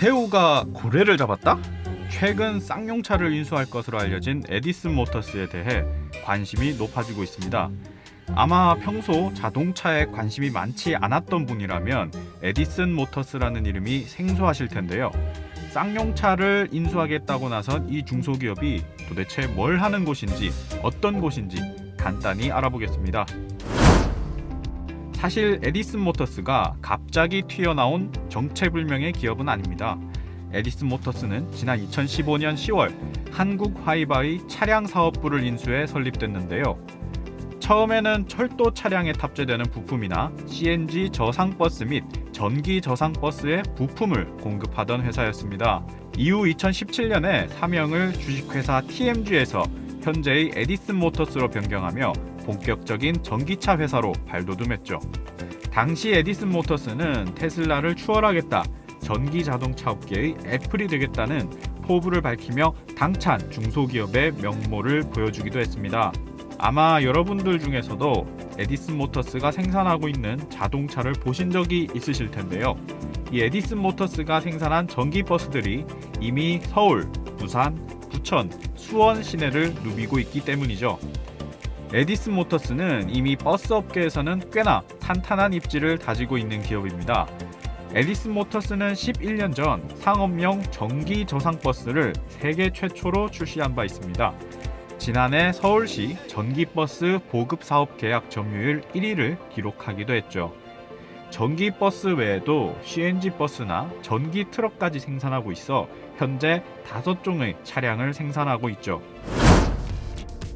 새우가 고래를 잡았다? 최근 쌍용차를 인수할 것으로 알려진 에디슨 모터스에 대해 관심이 높아지고 있습니다. 아마 평소 자동차에 관심이 많지 않았던 분이라면 에디슨 모터스라는 이름이 생소하실 텐데요. 쌍용차를 인수하겠다고 나선 이 중소기업이 도대체 뭘 하는 곳인지 어떤 곳인지 간단히 알아보겠습니다. 사실 에디슨 모터스가 갑자기 튀어나온 정체불명의 기업은 아닙니다. 에디슨 모터스는 지난 2015년 10월 한국 화이바의 차량 사업부를 인수해 설립됐는데요. 처음에는 철도 차량에 탑재되는 부품이나 CNG 저상 버스 및 전기 저상 버스의 부품을 공급하던 회사였습니다. 이후 2017년에 사명을 주식회사 TMG에서 현재의 에디슨 모터스로 변경하며 본격적인 전기차 회사로 발돋움했죠. 당시 에디슨 모터스는 테슬라를 추월하겠다, 전기 자동차 업계의 애플이 되겠다는 포부를 밝히며 당찬 중소기업의 명모를 보여주기도 했습니다. 아마 여러분들 중에서도 에디슨 모터스가 생산하고 있는 자동차를 보신 적이 있으실 텐데요. 이 에디슨 모터스가 생산한 전기 버스들이 이미 서울, 부산, 부천, 수원 시내를 누비고 있기 때문이죠. 에디슨 모터스는 이미 버스 업계에서는 꽤나 탄탄한 입지를 다지고 있는 기업입니다. 에디슨 모터스는 11년 전 상업용 전기 저상 버스를 세계 최초로 출시한 바 있습니다. 지난해 서울시 전기버스 보급 사업 계약 점유율 1위를 기록하기도 했죠. 전기버스 외에도 CNG 버스나 전기 트럭까지 생산하고 있어 현재 다섯 종의 차량을 생산하고 있죠.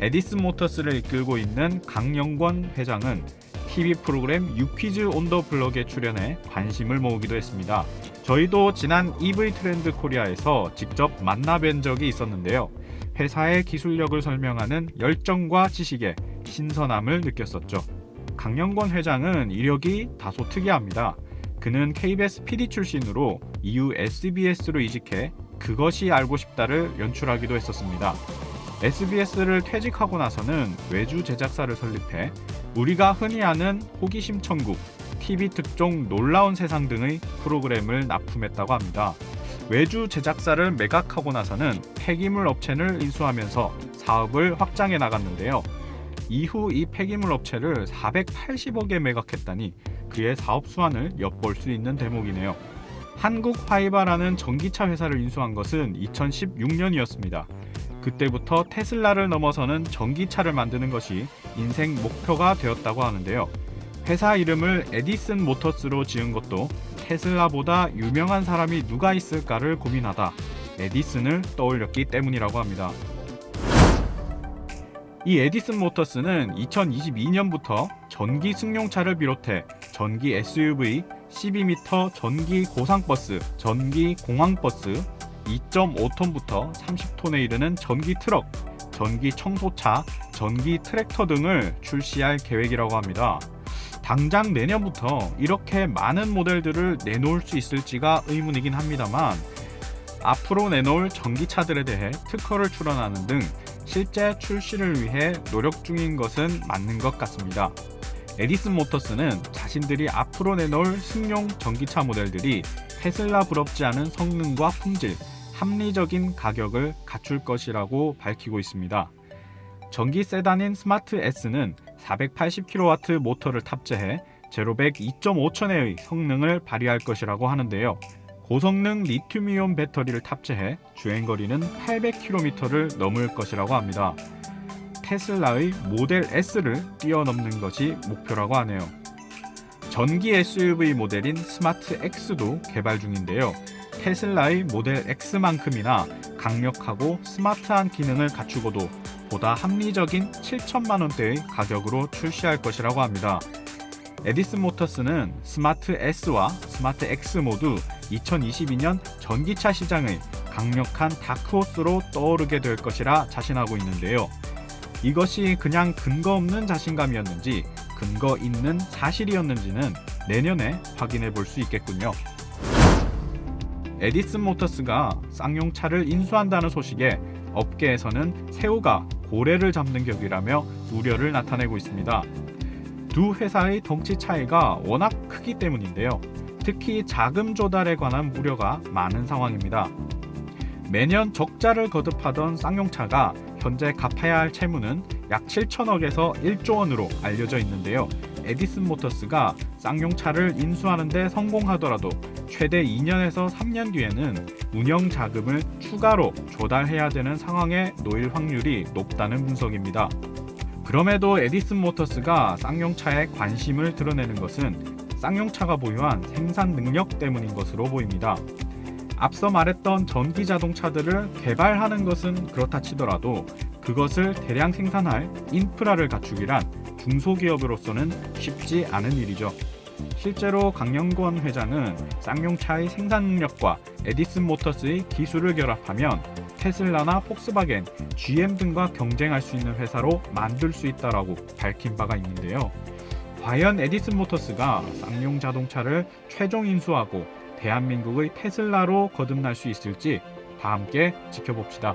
에디슨 모터스를 이끌고 있는 강영권 회장은 TV 프로그램 유퀴즈 온 더 블럭에 출연해 관심을 모으기도 했습니다. 저희도 지난 EV 트렌드 코리아에서 직접 만나 뵌 적이 있었는데요. 회사의 기술력을 설명하는 열정과 지식에 신선함을 느꼈었죠. 강영권 회장은 이력이 다소 특이합니다. 그는 KBS PD 출신으로 이후 SBS로 이직해 그것이 알고 싶다를 연출하기도 했었습니다. SBS를 퇴직하고 나서는 외주 제작사를 설립해 우리가 흔히 아는 호기심 천국, TV 특종 놀라운 세상 등의 프로그램을 납품했다고 합니다. 외주 제작사를 매각하고 나서는 폐기물 업체를 인수하면서 사업을 확장해 나갔는데요. 이후 이 폐기물 업체를 480억에 매각했다니 그의 사업 수완을 엿볼 수 있는 대목이네요. 한국 화이바라는 전기차 회사를 인수한 것은 2016년이었습니다. 그때부터 테슬라를 넘어서는 전기차를 만드는 것이 인생 목표가 되었다고 하는데요. 회사 이름을 에디슨 모터스로 지은 것도 테슬라보다 유명한 사람이 누가 있을까를 고민하다 에디슨을 떠올렸기 때문이라고 합니다. 이 에디슨 모터스는 2022년부터 전기 승용차를 비롯해 전기 SUV, 12m 전기 고상버스, 전기 공항버스, 2.5톤부터 30톤에 이르는 전기 트럭, 전기 청소차, 전기 트랙터 등을 출시할 계획이라고 합니다. 당장 내년부터 이렇게 많은 모델들을 내놓을 수 있을지가 의문이긴 합니다만 앞으로 내놓을 전기차들에 대해 특허를 출원하는 등 실제 출시를 위해 노력 중인 것은 맞는 것 같습니다. 에디슨 모터스는 자신들이 앞으로 내놓을 승용 전기차 모델들이 테슬라 부럽지 않은 성능과 품질, 합리적인 가격을 갖출 것이라고 밝히고 있습니다. 전기 세단인 스마트 S는 480kW 모터를 탑재해 제로백 2.5천회의 성능을 발휘할 것이라고 하는데요. 고성능 리튬이온 배터리를 탑재해 주행거리는 800km를 넘을 것이라고 합니다. 테슬라의 모델 S를 뛰어넘는 것이 목표라고 하네요. 전기 SUV 모델인 스마트 X도 개발 중인데요. 테슬라의 모델 X만큼이나 강력하고 스마트한 기능을 갖추고도 보다 합리적인 7천만 원대의 가격으로 출시할 것이라고 합니다. 에디슨 모터스는 스마트 S와 스마트 X 모두 2022년 전기차 시장의 강력한 다크호스로 떠오르게 될 것이라 자신하고 있는데요. 이것이 그냥 근거 없는 자신감이었는지 근거 있는 사실이었는지는 내년에 확인해 볼 수 있겠군요. 에디슨 모터스가 쌍용차를 인수한다는 소식에 업계에서는 새우가 고래를 잡는 격이라며 우려를 나타내고 있습니다. 두 회사의 덩치 차이가 워낙 크기 때문인데요. 특히 자금 조달에 관한 우려가 많은 상황입니다. 매년 적자를 거듭하던 쌍용차가 현재 갚아야 할 채무는 약 7천억에서 1조 원으로 알려져 있는데요. 에디슨 모터스가 쌍용차를 인수하는데 성공하더라도 최대 2년에서 3년 뒤에는 운영 자금을 추가로 조달해야 되는 상황에 놓일 확률이 높다는 분석입니다. 그럼에도 에디슨 모터스가 쌍용차에 관심을 드러내는 것은 쌍용차가 보유한 생산 능력 때문인 것으로 보입니다. 앞서 말했던 전기 자동차들을 개발하는 것은 그렇다 치더라도 그것을 대량 생산할 인프라를 갖추기란 중소기업으로서는 쉽지 않은 일이죠. 실제로 강영권 회장은 쌍용차의 생산 능력과 에디슨 모터스의 기술을 결합하면 테슬라나 폭스바겐, GM 등과 경쟁할 수 있는 회사로 만들 수 있다라고 밝힌 바가 있는데요. 과연 에디슨 모터스가 쌍용 자동차를 최종 인수하고 대한민국의 테슬라로 거듭날 수 있을지 다 함께 지켜봅시다.